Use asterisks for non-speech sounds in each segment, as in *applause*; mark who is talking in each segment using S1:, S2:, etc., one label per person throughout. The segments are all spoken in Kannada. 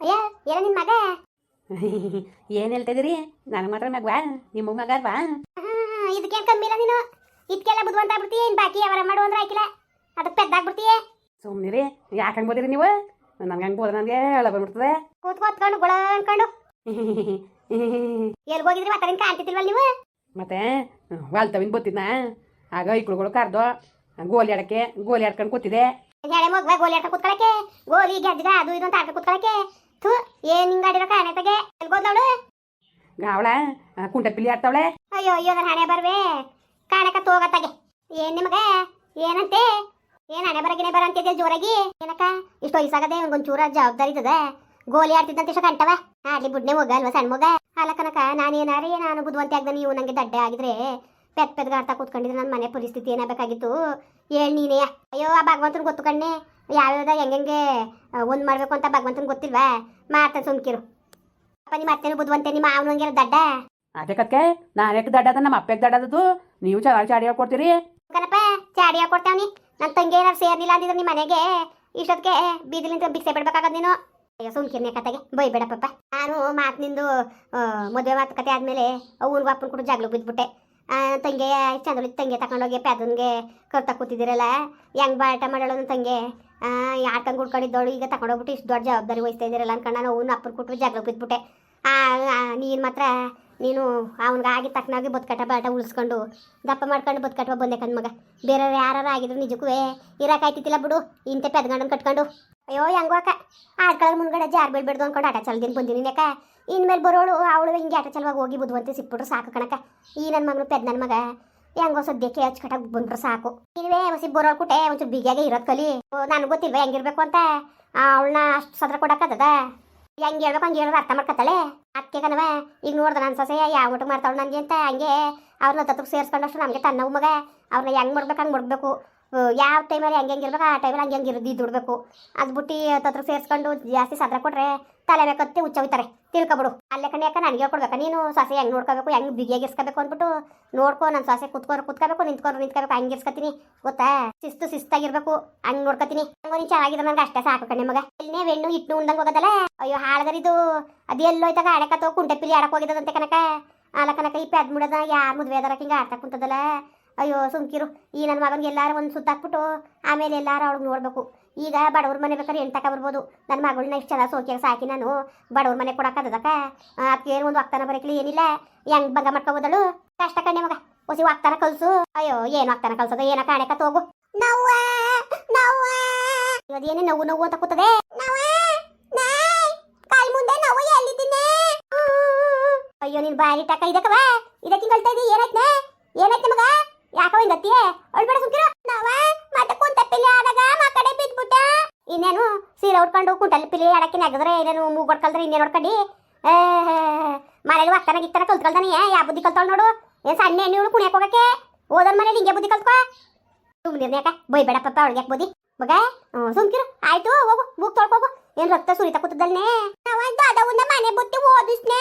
S1: ಅಯ್ಯ ಏನ *laughs* ನಿಮ್ಮ ಮಗ?
S2: ಏನು ಹೇಳ್ತಿದ್ರಿ ನನಗೆ ಮಾತ್ರ ಮಗವಾ ನಿಮ್ಮ ಮಗ ಅಲ್ವಾ
S1: ಇದಕ್ಕೇನ್ ಕಮ್ಮಿ ಇಲ್ಲ ನೀನು? ಇದಕ್ಕೆಲ್ಲ ಬುದ್ಧಿವಂತ ಆಗ್ಬಿಡ್ತೀಯ ಇನ್ ಬಾಕಿ ಅವರ ಮಾಡು ಅಂದ್ರೆ ಹಾಕಿಲ್ಲ ಅದಕ್ಕೆ ಪೆದ್ದಾಗ್ಬಿಡ್ತೀಯ
S2: ಸುಮ್ಮನೆ ರೀ ಯಾಕೆ ಹಂಗೆ ಬೋದಿರಿ ನೀವು? ನನ್ಗೆ ಹಂಗೆ ಬೋದ್ರೆ ನನಗೆ ಹೇಳ ಬಂದ್ಬಿಡ್ತದೆ.
S1: ಕೂತ್ ಕೂತ್ಕೊಂಡು ಗುಳ ಅನ್ಕೊಂಡು. *laughs* ಎಲ್ಲಿ ಹೋಗಿದ್ರಿ ಮತ್ತೆ ಕಾಣ್ತಿತ್ತಿಲ್ವಲ್ಲ ನೀವು?
S2: ಮತ್ತೆ ವಾಲ್ತವಿನ ಬತ್ತಿದ್ನ? ಆಗ ಇಕ್ಳುಗಳು ಕರ್ದು ಗೋಲಿ ಆಡಕ್ಕೆ ಗೋಲಿ ಆಡ್ಕೊಂಡು ಕೂತಿದೆ.
S1: ಗೋಲಿ ಆಟ ಕೂತ್ಕೊಳಕ್ಕೆ? ಗೋಲಿ ಗೆದ್ದಿಗ ಅದು ಇದು ಅಂತ ಆಟ ಕೂತ್ಕೊಳಕ್ಕೆ? ಏನ್ ಹಿಂಗ್ ಆಡಿರೋ ಹಣೆ ಎಲ್ಲಿ ಹೋದ್ಲವಳು?
S2: ಅವಳ ಕುಂಟ ಪಿಲ್ಲಿ ಆಡ್ತಾವಳೆ?
S1: ಅಯ್ಯೋ ಅಯ್ಯೋ ನನ್ನ ಹಣೆ ಬರ್ವೆ. ಕಾಣಕ ತೋಗತ್ತಾಗೆ. ಏನ್ ನಿಮಗ? ಏನಂತೆ? ಏನ್ ಹಣೆ ಬರಗಿನೇ ಬರಂತಿದ್ದೆ ಜೋರಾಗಿ? ಏನಕ್ಕ? ಇಷ್ಟು ವಯಸ್ಸಾಗದೆ ಒಂಚೂರ ಜವಾಬ್ದಾರಿ ಇದ್ದದ. ಗೋಲಿ ಆಡ್ತಿದ್ದಂತ ಇಷ್ಟ ಕಂಟವ ಆಡ್ಲಿ ಬುಡ್ನೆ ಮಗ ಅಲ್ವಾ ಸಣ್ಣ ಮಗ? ಅಲ್ಲ ಕನಕ ನಾನೇನಾರೇ ನಾನು ಬುದ್ಧಿವಂತೆ ಆಗ್ದೆ ನೀವು ನಂಗೆ ದಡ್ಡೆ ಆಗಿದ್ರೆ ಪೆತ್ ಪೆದ್ಗಾಡ್ತಾ ಕೂತ್ಕೊಂಡಿದ್ರೆ ನನ್ನ ಮನೆ ಪರಿಸ್ಥಿತಿ ಏನಾಗಬೇಕಾಗಿತ್ತು? ಹೇಳಿ ನೀನೇ. ಅಯ್ಯೋ ಆ ಭಗವಂತನ ಗೊತ್ತು ಕಣ್ಣೆ. ಯಾವ್ಯಾವ್ದ ಹೆಂಗೆ ಒಂದ್ ಮಾಡಬೇಕು ಅಂತ ಭಗವಂತನ ಗೊತ್ತಿಲ್ವಾ? ಮಾಡ್ತಾನೆ ಸುಮ್ಕಿರು. ಅಪ್ಪ ನಿಮ್ಮ ಅತ್ತೆನೂ ಬುದ್ಧಿವಂತೆ ನಿಮ್ಮ ಮಾವನಂಗೆಲ್ಲ ದಡ್ಡ?
S2: ಅದೇ ಕಕ್ಕೆ ನಾನು ಯಾಕೆ ಅದ ನಮ್ಮ ಅಪ್ಪಗೆ ದಡ್ಡದದು? ನೀವು ಚೆನ್ನಾಗಿ ಚಾಡಿ ಹೇಳ್ಕೊಡ್ತೀರಿ
S1: ಕಣಪ್ಪ ಚಾಡಿ ಹಾಕೊಡ್ತೇವನಿ ನನ್ನ ತಂಗಿ ಏನಾರು ಸೇರ್ಲಿಲ್ಲ ಅಂದಿದ್ರೆ ನಿಮ್ಮ ಮನೆಗೆ ಇಷ್ಟೊತ್ತಿಗೆ ಬೀದಿಲಿಂದ ಬಿಕ್ಸೆ ಬಿಡ್ಬೇಕಾಗದ್ ನೀನು? ಅಯ್ಯೋ ಸುಮ್ಕಿರ್ನೆ ಕತೆಗೆ. ಬೈ ಬೇಡಪ್ಪ ನಾನು ಮಾತು ನಿಂದು ಮದುವೆ ಮಾತುಕತೆ ಆದ್ಮೇಲೆ ಅವ್ನಿಗೆ ಅಪ್ಪನ ಕೂಡ ಜಗಳ ಬಿದ್ಬಿಟ್ಟೆ. ಆ, ತಂಗಿ ಚಂದ್ರ ತಂಗೆ ತಗೊಂಡೋಗಿ ಪ್ಯಾದನ್ಗೆ ಕರ್ತಾ ಕೂತಿದ್ದೀರಲ್ಲ, ಹೆಂಗೆ ಬಾಟ ಮಾಡೋಳು ನನ್ನ ಯಾಕೆ ಯಾಕಂಗೆ ಉಡ್ಕೊಂಡಿದ್ದೋಳು ಈಗ ತಗೊಂಡೋಗ್ಬಿಟ್ಟು ಇಷ್ಟು ದೊಡ್ಡ ಜವಾಬ್ದಾರಿ ವಹಿಸ್ತಾ ಇದ್ದೀರಲ್ಲ ಅನ್ಕೊಂಡು ನಾನು ಅವನು ಅಪ್ಪನ ಕೊಟ್ಟರು ಜಗಳ ಬಿದ್ಬಿಟ್ಟೆ. ನೀನು ಮಾತ್ರ ನೀನು ಅವ್ನಿಗೆ ಆಗಿ ತಕ್ಕನಾಗಿ ಬದುಕಟ ಬಾಟ ಉಳಿಸ್ಕೊಂಡು ದಪ್ಪ ಮಾಡ್ಕೊಂಡು ಬದುಕಟ್ವ ಬಂದೆ ಕಣ್ಮಗ ಬೇರೆಯವ್ರು ಯಾರು ಆಗಿದ್ರು ನಿಜಕ್ಕೂ ಇರಕಾಯ್ತಿತ್ತಿಲ್ಲ ಬಿಡು ಇಂಥ ಪೆದ್ಗಂಡನ್ನು ಕಟ್ಕೊಂಡು. ಅಯ್ಯೋ, ಹೆಂಗೋ ಅಕ್ಕ. ಆಡ್ಕೊಳ್ಳೋದು ಮುಂದ್ಗಡೆ ಜಾರ್ ಬೀಳ್ಬಿಡ್ದು ಅನ್ಕೊಂಡು ಆಟ ಚಲ್ದಿನ ಬಂದಿನಿ ಯಾಕ ಇನ್ಮೇಲೆ ಬರೋಳು, ಅವಳು ಹಿಂಗೆ ಆಟ ಚಲವಾಗಿ ಹೋಗಿ ಬುದ್ಧವಂತಿ ಸಿಕ್ಬಿಟ್ರು ಸಾಕು ಕಣಕ ಈ ನನ್ನ ಮಗನು ಪೆದ್ದ ನನ್ನ ಮಗ. ಹೆಂಗೋ ಸದ್ಯಕ್ಕೆ ಹಚ್ಕಟಾಗಿ ಬಂದ್ರು ಸಾಕು. ಇಲ್ವೇ ಹೊಸಿ ಬರೋಳು ಕುಟೆ, ಒಂಚೂರು ಬಿಗಿಯಾಗೆ ಇರೋದ್ ಕಲಿ. ನನಗೆ ಗೊತ್ತಿಲ್ವ ಹೆಂಗಿರ್ಬೇಕು ಅಂತ. ಅವಳನ್ನ ಅಷ್ಟು ಸದ್ರ ಕೊಡಕ್ಕದ ಹೆಂಗೆ ಹೇಳ್ಬೇಕು ಹಂಗೆ ಹೇಳೋದು ಅರ್ಥ ಮಾಡ್ಕತ್ತಾಳೆ? ಅದಕ್ಕೆ ಕನವ ಈಗ ನೋಡ್ದ ನನ್ನ ಸೊಸೆ ಯಾವ ಊಟ ಮಾಡ್ತಾಳು ನನಗೆ ಅಂತ. ಹಂಗೆ ಅವ್ರನ್ನ ತತ್ತಕ್ಕೆ ಸೇರಿಸ್ಕೊಂಡಷ್ಟು ನಮಗೆ ತನ್ನವು ಮಗ. ಅವ್ರನ್ನ ಹೆಂಗೆ ಮಾಡ್ಬೇಕು ಹಂಗೆ ಮಾಡ್ಬೇಕು ಯಾವ ಟೈಮಲ್ಲಿ ಹೆಂಗೆ ಇರ್ಬೇಕು ಆ ಟೈಮಲ್ಲಿ ಹಂಗೆ ಹಂಗೆ ಇರೋದು ದುಡ್ಬೇಕು ಅದು ಬಿಟ್ಟು ತತ್ರ ಸೇರಿಸ್ಕೊಂಡು ಜಾಸ್ತಿ ಸದ್ರ ಕೊಟ್ರೆ ತಲೆ ಬೇಕತ್ತೆ ಹುಚ್ಚ ಹೋಯ್ತಾರೆ. ತಿಳ್ಕೊಬಿಡು. ಅಲ್ಲೇ ಕಣೆ ಯಾಕೆ ನನಗೆ ಕೊಡ್ಬೇಕು ನೀನು ಸೊಸೆ ಹೆಂಗೆ ನೋಡ್ಕೋಬೇಕು, ಹೆಂಗೆ ಬಿಗಿಯಾಗಿ ಇರ್ಸ್ಕೋಬೇಕು ಅಂದ್ಬಿಟ್ಟು ನೋಡ್ಕೊ, ನಾನು ಸೊಸೆ ಕುತ್ಕೊಂಡು ಕುತ್ಕೋಬೇಕು, ನಿಂತ್ಕೊಂಡು ನಿಂತ್ಕೋಬೇಕು, ಹಂಗೆ ಇರ್ಸ್ಕೊತೀನಿ. ಗೊತ್ತಾ? ಶಿಸ್ತು ಶಿಸ್ತಾಗಿರ್ಬೇಕು, ಹಂಗೆ ನೋಡ್ಕೊತೀನಿ. ಹಂಗೋ ನೀನು ಚೆನ್ನಾಗಿದ್ರೆ ನನಗೆ ಅಷ್ಟೇ ಸಾಕು ಕಣ್ಣೆ ಮಗ. ಇಲ್ಲೇ ಬೆಣ್ಣು ಇಟ್ಟು ಉಂದಂಗೆ ಹೋಗೋದಲ್ಲ? ಅಯ್ಯೋ ಹಾಳಗರಿದು ಅದು ಎಲ್ಲೋಯ್ತಾಗ ಆಡಕತ್ತೋ ಕುಂಟೆ ಪಿಲಿ ಆಡಕ್ಕೆ ಹೋಗಿದಂತೆ ಕನಕ ಅಲ್ಲ ಕನಕ ಈ ಪೆದ್ ಮುಡದ ಯಾರು ಮದುವೆ ಅದರ ಹಿಂಗೆ ಆಡ್ತಾ ಕುಂತದಲ್ಲ? ಅಯ್ಯೋ, ಸುಮ್ಕಿರು. ಈ ನನ್ನ ಮಗನಿಗೆ ಎಲ್ಲಾರು ಒಂದು ಸುತ್ತಾಕ್ಬಿಟ್ಟು ಆಮೇಲೆ ಎಲ್ಲಾರು ಅವಳಿಗೆ ನೋಡ್ಬೇಕು. ಈಗ ಬಡವ್ರ ಮನೆ ಬೇಕಾದ್ರೆ ಎಂಟಕ ಬರ್ಬೋದು. ನನ್ನ ಮಗಳನ್ನ ಇಷ್ಟು ಚೆನ್ನಾಗಿ ಸೋಕಿಯಾಗಿ ಸಾಕಿ ನಾನು. ಬಡವ್ರ ಮನೆ ಕೊಡಕ್ಕದಕ್ಕ ಅದಕ್ಕೆ ಒಂದು ವಾಗ್ತಾನ ಬರಕ್ಲಿ ಏನಿಲ್ಲ. ಹೆಂಗ್ ಬಗ ಮಾಡ್ಕೋಬೋದಳು? ಕಷ್ಟ ಕಣ್ಣೆ ಮಗ. ಹೊಸಿ ವಾಗ್ತಾನ ಕಲ್ಸು. ಅಯ್ಯೋ, ಏನು ಆಗ್ತಾನ ಕಲ್ಸೋದು? ಏನ ಕಾಣಕ ನೋವ ಅದೇನೇ ನೋವು ನೋವು ಅಂತ ಕೂತದೆ? ಅಯ್ಯೋ, ನೀನ್ ಬಾಯಿ ಟಕ ಇದಕ್ಕವ? ಇದಕ್ಕೆ ಕಳ್ತಾ ಇದ್ದೀ ಏನಾಯ್ತನೆ ಏನಾಯ್ತು ಮಗ? ಯಾಕೋ ಹಿಂಗತ್ತಿಯೇ ಅಳ್ಬೇಡ ಸುಮ್ಕಿರು. ನಾವ? ಮತ್ತೆ ಕುಂತ ಪಿಲಿ ಆದಾಗ ಮಾ ಕಡೆ ಬಿದ್ಬಿಟ್ಟ. ಇನ್ನೇನು? ಸೀರೆ ಉಟ್ಕೊಂಡು ಕುಂಟಲ್ಲಿ ಪಿಲಿ ಆಡಕ್ಕೆ ನೆಗದ್ರೆ ಇನ್ನೇನು ಮೂಗ್ ಬಡ್ಕಲ್ದ್ರೆ ಇನ್ನೇನು ಹೊಡ್ಕಂಡಿ ಮನೇಲಿ ಒಕ್ಕನ ಗಿಕ್ಕನ ಕಲ್ತ್ಕೊಳ್ತಾನೆ ಯಾ ಬುದ್ಧಿ ಕಲ್ತಾಳ ನೋಡು. ಏನ್ ಸಣ್ಣ ಎಣ್ಣೆ ಇವಳು ಕುಣಿಯಕ್ಕೆ ಹೋಗಕ್ಕೆ. ಓದನ್ ಮನೇಲಿ ಹಿಂಗೆ ಬುದ್ಧಿ ಕಲ್ತ್ಕೋ. ಸುಮ್ನಿರ್ನ ಯಾಕ? ಬೈ ಬೇಡಪ್ಪ ಅವಳಿಗೆ ಯಾಕೆ ಬುದ್ಧಿ? ಮಗ ಸುಮ್ಕಿರು. ಆಯ್ತು, ಹೋಗು, ಮೂಗ್ ತೊಳ್ಕೋಗು ಏನ್ ರಕ್ತ ಸುರಿತ ಕೂತದಲ್ನೇ? ದಾದವನ್ನ ಮನೆ ಬುತ್ತಿ ಓದಿಸ್ನೆ.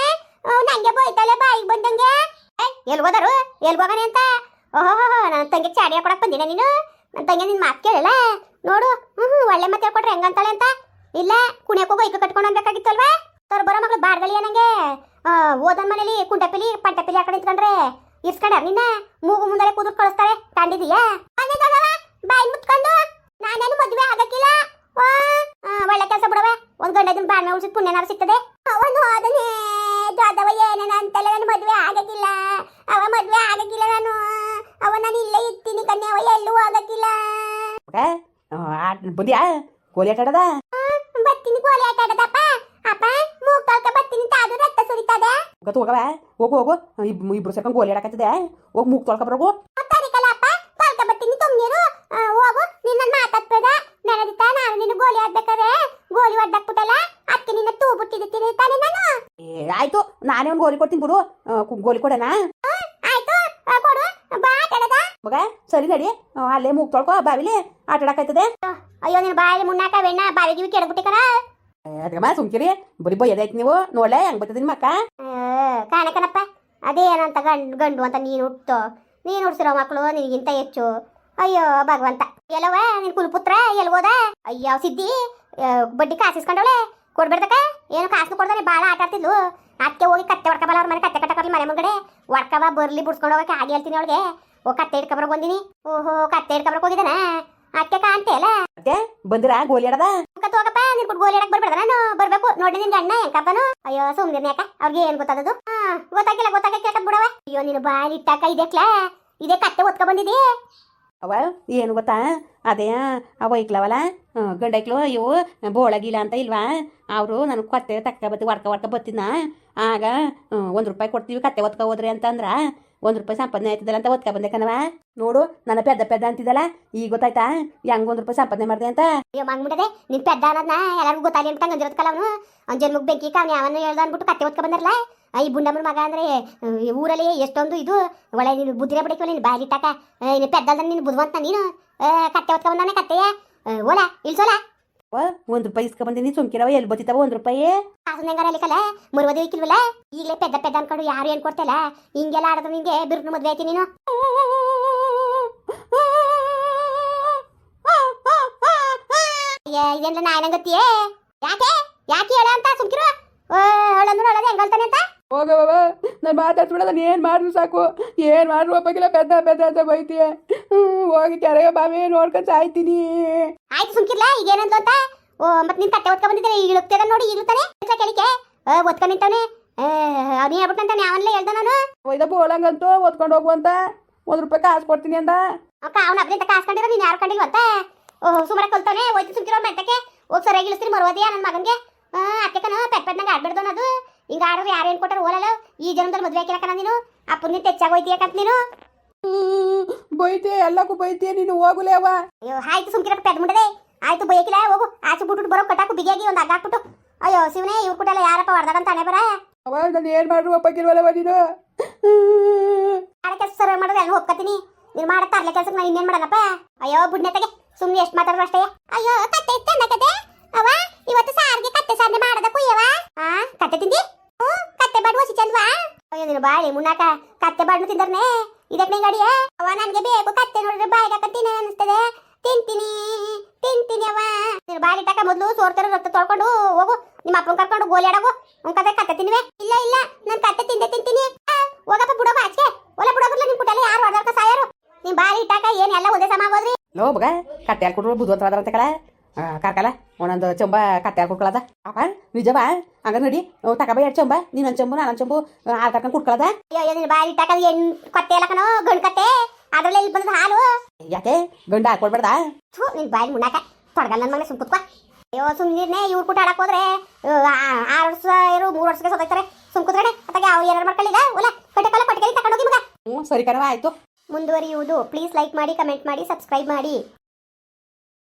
S1: ನಂಗೆ ಬೈತಾಳೆ, ಬಾಯಿಗೆ ಬಂದಂಗೆ. ಎಲ್ಲಿ ಹೋದರು? ಎಲ್ಲಿ ಹೋಗನೆ ಅಂತ? ಓಹೋ ನನ್ನ ತಂಗಿ ಚಾಡಿ ಹಾಕೊಡಕ್ ನೀನು? ನನ್ನ ತಂಗಿ ನಿನ್ ಮಾತು ಕೇಳಲ್ಲ? ನೋಡು ಹ್ಮ್, ಒಳ್ಳೆ ಮತ್ತೆ ಹೇಳ್ಕೊಟ್ರೆ ಹೆಂಗಂತಾಳೆ ಅಂತ? ಇಲ್ಲ ಕುಣಿಯಕ್ ಹೋಗೋ ಈಗ ಕಟ್ಕೊಂಡು ಅನ್ಬೇಕಾಗಿತ್ತಲ್ವಾ ತೋರ್ ಬರೋ ಮಗಳು ಬಾಡ್ದಳಿ ನಂಗೆ? ಓದನ್ ಮನೇಲಿ ಕುಂಟಪಿಲಿ ಪಂಟಪಿಲಿ ಹಾಕೊಂಡು ನಿಂತ್ಕೊಂಡ್ರೆ ಇಸ್ಕೊಂಡ ನಿನ್ನ? ಮೂಗು ಮುಂದೆ ಕುದುರ್ ಕಳಿಸ್ತಾರೆ ಕಂಡಿದೀಯಾ ಬಾಯಿ ಮುತ್ಕೊಂಡು? ನಾನೇನು ಮದುವೆ ಆಗಕ್ಕಿಲ್ಲ? ಒಳ್ಳೆ ಕೆಲಸ ಬಿಡವೆ ಒಂದ್ ಗಂಡದಿನ ಬಾಳ್ಮೆ ಉಳಿಸಿದ ಪುಣ್ಯನಾರು ಸಿಗ್ತದೆ. ಅವನು ಅದನ್ನೇ ಜಾದವ ಏನೇನ ಅಂತೆಲ್ಲ ನಾನು ಮದುವೆ ಆಗಕ್ಕಿಲ್ಲ. ಅವ ಮದುವೆ ಆಗಕ್ಕಿಲ್ಲ ನಾನು ಅವ ನಾನು ಇಲ್ಲೇ ಇರ್ತೀನಿ ಕನ್ಯಾ ಅವ ಎಲ್ಲೂ ಆಗಕ್ಕಿಲ್ಲ
S2: ಬುದ್ಧಿಯಾ? ಗೋಲಿ ಆಟ ಆಡದ?
S1: ಬತ್ತಿನ ಗೋಲಿ ಆಟ ಆಡದಪ್ಪ. ಅಪ್ಪ ಮೂಗ್ ತೊಳ್ಕ ಬತ್ತೀನಿ ತಾದು ರಕ್ತ ಸುರಿತದೆ.
S2: ಗೊತ್ತು ಹೋಗವ ಹೋಗು ಹೋಗು. ಇಬ್- ಇಬ್ರು ಸೇರ್ಕೊಂಡು ಗೋಲಿ ಆಡಕತ್ತಿದೆ ಹೋಗಿ ಮೂಗ್ ತೊಳ್ಕೊಬರೋಗು
S1: ತರಿಕಲಪ್ಪ ತೊಳ್ಕ ಬತ್ತಿನ ತುಮ್ನೀರು ಹೋಗು ನಿನ್ನ ಮಾತಾಡ್ಬೇಡ ನೆನದಿತ್ತ? ನಾನು ನಿನ್ನ ಗೋಲಿ ಆಡ್ಬೇಕಾದ್ರೆ. ಗೋಲಿ ಒಡ್ಡಾಕ್ಬಿಟ್ಟಲ್ಲ ಅದಕ್ಕೆ ನಿನ್ನ ತೂ ಬಿಟ್ಟಿದ್ದೀನಿ ತಾನೆ ನಾನು.
S2: ಆಯ್ತು. ನಾನೇ ಒಂದು ಗೋಲಿ ಕೊಡ್ತೀನಿ ಬಿಡು. ಗೋಲಿ ಕೊಡೋಣ
S1: ಆಯ್ತು ಆ, ಕೊಡು ಬಾ ಆಟ ಆಡದ
S2: ಮಗ ಸರಿ ನಡಿ. ಅಲ್ಲೇ ಮೂಗ್ ತೊಳ್ಕೊ ಬಾವಿಲಿ ಆಟ
S1: ಅಯ್ಯೋ ನೀನು ಬಾಯಲ್ಲಿ ಮುನ್ನಾಕ ಬೆಣ್ಣ ಬಾವಿ ಗಿವಿ ಕೆಡಬಿಟ್ಟಿ ಕಣ
S2: ಅದಕ್ಕಮ್ಮ ಸುಮ್ಕಿರಿ. ಬರೀ ಬೈಯದೈತಿ ನೀವು. ನೋಡ್ಲೆ ಹೆಂಗ್ ಮಕ್ಕ? ನಿಮ್ಮ ಅಕ್ಕ
S1: ಕಾಣಕನಪ್ಪ. ಅದೇನಂತ ಗಂಡು ಗಂಡು ಅಂತ ನೀನು ಹುಟ್ಟು ನೀನು ಹುಡ್ಸಿರೋ ಮಕ್ಕಳು ನಿನಗಿಂತ ಹೆಚ್ಚು. ಅಯ್ಯೋ ಭಗವಂತ. ಎಲ್ಲವ ನಿನ್ ಕುಲಪುತ್ರ ಎಲ್ಲಿ ಹೋದ? ಅಯ್ಯೋ ಸಿದ್ದಿ. ಬಡ್ಡಿ ಕಾಸಿಸ್ಕೊಂಡವಳೆ ಕೊಡ್ಬೇಡ್ದಕ್ಕ? ಏನು ಕಾಸು ಕೊಡ್ದಾನೆ ಭಾಳ ಆಟ ಆಡ್ತಿದ್ಲು. ಅದಕ್ಕೆ ಹೋಗಿ ಕತ್ತೆ ಹೊಡ್ಕಬಲ್ಲ ಅವ್ರ ಮನೆ ಕತ್ತೆ ಕಟ್ಟಕರ್ಲಿ ಮನೆ ಮುಂಗಡೆ ಹೊಡ್ಕವ ಬರ್ಲಿ ಬಿಡ್ಸ್ಕೊಂಡು ಹೋಗಕ್ಕೆ ಆಗಿ ಹೇಳ್ತೀನಿ ಅವಳಿಗೆ. ಓ ಕತ್ತೆ ಹಿಡ್ಕೊಬರಕ್ ಬಂದಿನಿ. ಓಹೋ ಕತ್ತೆ ಹಿಡ್ಕೊಬರಕ್ ಹೋಗಿದ್ದಾನ? ಅಕ್ಕೆ ಕಾಣ್ತೇ ಅಲ್ಲ?
S2: ಅದೇ ಬಂದಿರಾ? ಗೋಲಿ ಆಡದ?
S1: ಹೋಗಪ್ಪ ನಿನ್ ಬಿಟ್ಟು ಗೋಲಿ ಆಡಕ್ ಬರ್ಬೇಡ ನಾನು ಬರ್ಬೇಕು. ನೋಡಿ ನಿನ್ ಗಣ್ಣ ಹೆಂಕಪ್ಪನು ಅಯ್ಯೋ ಸುಮ್ನಿರ್ನಿ ಯಾಕ ಅವ್ರಿಗೆ ಏನ್ ಗೊತ್ತಾದದು ಹಾ ಗೊತ್ತಾಗಿಲ್ಲ ಗೊತ್ತಾಗ ಕೇಳ್ಕೊಂಡ್ ಬಿಡವ ಅಯ್ಯೋ ನೀನು ಬಾಯಿ ಇಟ್ಟಾಕ ಇದೆಕ್ಲ. ಇದೇ ಕತ್ತೆ ಒತ್ಕ ಬಂದಿದಿ
S2: ಅವ ಏನು ಗೊತ್ತಾ? ಅದೇ ಅವ ಗಂಡ ಗಂಡೈಕ್ಲು ಇವು ಬೋಳಗಿಲ್ಲ ಅಂತ ಇಲ್ವಾ? ಅವರು ನನಗೆ ಕತ್ತೆ ತಕ್ಕ ಬತ್ತಿ ಒಡ್ಕ ಒಡ್ಕ ಬತ್ತಿದ್ನ. ಆಗ ಒಂದು ರೂಪಾಯಿ ಕೊಡ್ತೀವಿ ಕತ್ತೆ ಒತ್ಕ ಹೋದ್ರಿ ಅಂತಂದ್ರ. ಒಂದು ರೂಪಾಯಿ ಸಂಪಾದನೆ ಆಯ್ತದಲ್ಲ ಅಂತ ಓದ್ಕೊ ಬಂದೆ ಕಣವ ನೋಡು, ನನ್ನ ಪೆದ್ದ ಪೆದ್ದ ಅಂತಿದ್ದಲ್ಲ ಈಗ ಗೊತ್ತಾಯ್ತಾ? ಹೆಂಗ್ ಒಂದು ರೂಪಾಯಿ ಸಂಪಾದನೆ ಮಾಡಿದೆ ಅಂತ?
S1: ಅಯ್ಯೋ ಮಂಗ್ಬಿಡದೆ ನಿನ್ ಪೆದ್ದ ಅನ್ನೋದ್ನ ಎಲ್ಲರಿಗೂ ಗೊತ್ತಾಗಿ ಅಂತ ಗಂಜಿರೋದ್ಕಲ್ಲ ಅವನು. ಅವ್ನ ಜನ್ಮಕ್ ಬೆಂಕಿ ಅವ್ನು ಯಾವನ್ನ ಹೇಳ್ದ ಅಂದ್ಬಿಟ್ಟು ಕತ್ತೆ ಓದ್ಕೊ ಬಂದಿರಲ್ಲ ಈ ಬುಂಡಮ್ಮನ ಮಗ ಅಂದ್ರೆ ಊರಲ್ಲಿ ಎಷ್ಟೊಂದು ಇದು. ಒಳ್ಳೆ ನೀನು ಬುದ್ಧಿನೇ ಬಿಡಕ್ಕೆ ನೀನು ಬಾಯಿ ಇಟ್ಟಾಕ. ನೀನು ಪೆದ್ದ ನೀನು ಬುದ್ಧಿವಂತ ನೀನು. ಕತ್ತೆ ಒತ್ಕ ಬಂದಾನೆ ಕತ್ತೆಯ. ಓಲಾ ಇಲ್ಸೋಲ
S2: ಒಂದು ರೂಪಾಯಿ ಇಸ್ಕ ಬಂದಿನಿ ಸುಮ್ಕಿರವ ಎಲ್ಲಿ ಬತ್ತಿತಾವ ಒಂದು ರೂಪಾಯಿ.
S1: ಕಾಸು ಹೆಂಗಾರ ಅಲ್ಲಿಕಲ್ಲ ಮರುವದಿ ಇಕ್ಕಿಲ್ವಲ್ಲ ಈಗಲೇ ಪೆದ್ದ ಪೆದ್ದ ಅನ್ಕೊಂಡು ಯಾರು ಏನ್ ಕೊಡ್ತಲ್ಲ? ಹಿಂಗೆಲ್ಲ ಆಡಿದ್ರೆ ನಿಂಗೆ ಬಿರುನು ಮದ್ವೆ ಆಯ್ತಿ ನೀನು. ಇದೆಲ್ಲ ನಾಯನಂಗತ್ತಿಯೇ ಯಾಕೆ? ಯಾಕೆ ಹೇಳ ಅಂತ ಸುಮ್ಕಿರು? ಅವಳಂದ್ರೆ ಅವಳದ ಹೆಂಗಲ್ತಾನೆ ಅಂತ?
S2: ಹೋಗವ ನಾನು ಮಾತಾಡ್ಸ್ಬಿಡ ನಾನು ಏನು ಮಾಡಿದ್ರು ಸಾಕು? ಏನು ಮಾಡಿದ್ರು ಒಬ್ಬಗಿಲ್ಲ ಪೆದ್ದ ಪೆದ್ದ ಅಂತ ಬೈತೀಯ. ಹೋಗಿ ಕೆರೆಗೆ ಬಾವಿ ನೋಡ್ಕೊಂಡು ಸಾಯ್ತೀನಿ.
S1: ಆಯ್ತು ಸುಮ್ಕಿರ್ಲ ಈಗ ಏನಂತ ಅಂತ? ಓ ಮತ್ತೆ ನಿನ್ ತಟ್ಟೆ ಒತ್ಕೊಂಡ್ ಬಂದಿದ್ರೆ ಈಗ ಇಳುಕ್ತದ ನೋಡಿ ಇಳುತ್ತಾನೆ ಕೇಳಿಕೆ. ಒತ್ಕೊಂಡ್ ನಿಂತಾನೆ ಅವನೇ ಹೇಳ್ಬಿಟ್ಟಂತಾನೆ ಅವನ್ಲೇ ಹೇಳ್ದ ನಾನು.
S2: ಒಯ್ದ ಬೋಳಂಗಂತೂ ಓದ್ಕೊಂಡು ಹೋಗುವಂತ ಒಂದು ರೂಪಾಯಿ ಕಾಸು ಕೊಡ್ತೀನಿ ಅಂತ
S1: ಅಕ್ಕ ಅವ್ನ ಅಬ್ರಿಂದ ಕಾಸ್ಕೊಂಡಿರೋ ನೀನು ಯಾರು ಕಂಡಿಲ್ವಂತ ಓಹ್ ಸುಮಾರು ಕಲ್ತಾನೆ ಹೋಯ್ತು ಸುಮ್ಕಿರೋ ಮೆಟ್ಟಕ್ಕೆ. ಹೋಗಿ ಸರಿಯಾಗಿ ಇಳಿಸ್ತೀನಿ ಮರುವದಿಯ ನನ್ನ ಮಗನಿಗೆ. ಅತ್ತೆಕನ ಪೆಟ್ ಪೆಟ್ನಾಗ ಅದು. ಹಿಂಗೆ ಆಡೋರು ಯಾರು ಏನು ಕೊಟ್ಟಾರ ಓಲಲ್ಲ? ಈ ಜನ್ಮದಲ್ಲಿ ಮದುವೆ ಹಾಕಿರಕನ ನೀನು. ಆ ತೆಚ್ಚಾಗಿ ಹೋಯ್ತಿ ಯಾಕಂತ ನೀನು.
S2: ಬೈತೀಯ ಎಲ್ಲಕ್ಕೂ ಬೈತೀಯ ನೀನು ಹೋಗುಲೇ ಅವ.
S1: ಅಯ್ಯೋ ಆಯ್ತು ಸುಮ್ಕಿರ ಪೆದ್ ಮುಂಡದೆ ಆಯ್ತು ಬೈಕಿಲ್ಲ ಹೋಗು. ಆಚೆ ಬಿಟ್ಬಿಟ್ಟು ಬರೋ ಕಟ್ಟಾಕು ಬಿಗಿಯಾಗಿ ಒಂದು ಹಗ್ಗ ಹಾಕ್ಬಿಟ್ಟು. ಅಯ್ಯೋ ಶಿವನೇ ಇವ್ರು ಕೂಟೆಲ್ಲ ಯಾರಪ್ಪ ಹೊಡೆದಾರಂತ ಅಣೆ ಬರ?
S2: ಅವ ನಾನು ಏನು ಮಾಡ್ರು ಒಬ್ಬಗಿಲ್ವಲ್ಲವ ನೀನು? ಹ್ಮ್.
S1: ಮಾಡೋ ಕೆಲಸ ಸರ್ವೆ ಮಾಡೋದು ಎಲ್ಲ ಒಪ್ಕೊತೀನಿ. ನೀನು ಮಾಡೋ ತರ್ಲೆ ಕೆಲಸಕ್ಕೆ ನಾನು ಇನ್ನೇನು ಮಾಡಲ್ಲಪ್ಪ? ಅಯ್ಯೋ ಬುಡ್ನೆತೆಗೆ ಸುಮ್ಮನೆ ಎಷ್ಟು ಮಾತಾಡ್ರು ಅಷ್ಟೇ. ಅಯ್ಯೋ ಕತ್ತೆ ಇತ್ತಂದ ಕತೆ ಅವ ಇವತ್ತು ಸಾರಿಗೆ ಕತ್ತೆ ಸಾಧನೆ ಮಾಡದ ಕುಯ್ಯವ ಆ ಕತ್ತೆ ತಿಂದಿ? ಬಾಡು ಚಂದ್ವಾ ಅಯ್ಯೋ, ನೀನು ಬಾಳಿ ಮುನ್ನಾಕ ಕತ್ತೆ ಬಾಡ್ನು ತಿಂದರ್ನೆ ಇದಕ್ಕೆ ಗಾಡಿಯ ಅವ ನನಗೆ ಬೇಕು ಕತ್ತೆ ನೋಡಿದ್ರೆ ಬಾಯಿಗೆ ತಿನ್ನ ಅನಿಸ್ತದೆ ತಿಂತೀನಿ ತಿಂತೀನಿ ಅವ ನೀನು ಬಾಯಿ ಇಟ್ಟಾಕ ಮೊದಲು ಸೋರ್ತರ ರಕ್ತ ತೊಳ್ಕೊಂಡು ಹೋಗು. ನಿಮ್ಮ ಅಪ್ಪನ ಕರ್ಕೊಂಡು ಗೋಲಿ ಆಡೋಗು. ಅವ್ನ ಕತೆ ಕತ್ತೆ ತಿನ್ವೆ ಇಲ್ಲ ಇಲ್ಲ, ನಾನು ಕತ್ತೆ ತಿಂದೆ ತಿಂತೀನಿ. ಹೋಗಪ್ಪ ಬಿಡೋಬ ಆಚೆ ಒಲ ಬಿಡೋಗ್ರಲ್ಲ ನಿಮ್ಮ ಕುಟಲ್ಲ ಯಾರು ಹೊಡೆದಾರ್ಕ ಸಾಯರು ನಿಮ್ ಬಾಯಿ ಇಟ್ಟಾಕ ಏನು ಎಲ್ಲ ಒಂದೇ ಸಮ ಆಗೋದ್ರಿ?
S2: ಲೋ ಮಗ, ಕತ್ತೆ ಹಾಕ್ಕೊಟ್ರು ಬುದ್ಧವಂತರಾದಂತ ಕಲ ಕಾರ್ಕಲ ಒಂದೊಂದು ಚೊಂಬ ಕತ್ತೆ ಕುಡ್ಕೊಳದ. ಅಪ್ಪ ನಿಜವಾ? ಹಂಗ ನೋಡಿ ತಕಬ ಎರಡು ಚೊಂಬ ನೀನೊಂದು ಚೊಂಬು ನಾನೊಂದು ಚೊಂಬು ಹಾಲು ಕರ್ಕೊಂಡು ಕುಡ್ಕೊಳದ?
S1: ಬಾಯಿ ಇಟ್ಟಾಕ ಏನ್ ಕತ್ತೆ ಎಲ್ಲ ಕಣೋ ಗಂಡ್ ಕತ್ತೆ? ಅದ್ರಲ್ಲಿ ಇಲ್ಲಿ ಬಂದದ ಹಾಲು?
S2: ಯಾಕೆ? ಗಂಡ ಹಾಕೊಡ್ಬೇಡ್ದ
S1: ಥು ನಿನ್ ಬಾಯಿ ಮುನ್ನಾಕ ತೊಡಗಲ್ಲ ನನ್ ಮನೆ ಸುಮ್ಕುತ್ಕ ಅಯ್ಯೋ ಸುಮ್ಮನೆ ಇವ್ರು ಕೂಟ ಆಡಕ್ ಹೋದ್ರೆ ಆರು ವರ್ಷ ಇರು ಮೂರು ವರ್ಷಕ್ಕೆ ಸೋತಾಯ್ತಾರೆ ಸುಮ್ ಕುತ್ಕಡೆ ಅತ್ತಾಗ ಅವ್ರು ಏನಾರು ಮಾಡ್ಕೊಳ್ಳಿಲ್ಲ ಒಲ ಕಟ್ಟಕಲ್ಲ ಪಟ್ಕಲಿ ತಗೊಂಡೋಗಿ ಮಗ.
S2: ಹ್ಞೂ ಸರಿ ಕಣವ ಆಯ್ತು.
S1: ಮುಂದುವರಿಯುವುದು. ಪ್ಲೀಸ್ ಲೈಕ್ ಮಾಡಿ ಕಮೆಂಟ್ ಮಾಡಿ ಸಬ್ಸ್ಕ್ರೈಬ್ ಮಾಡಿ.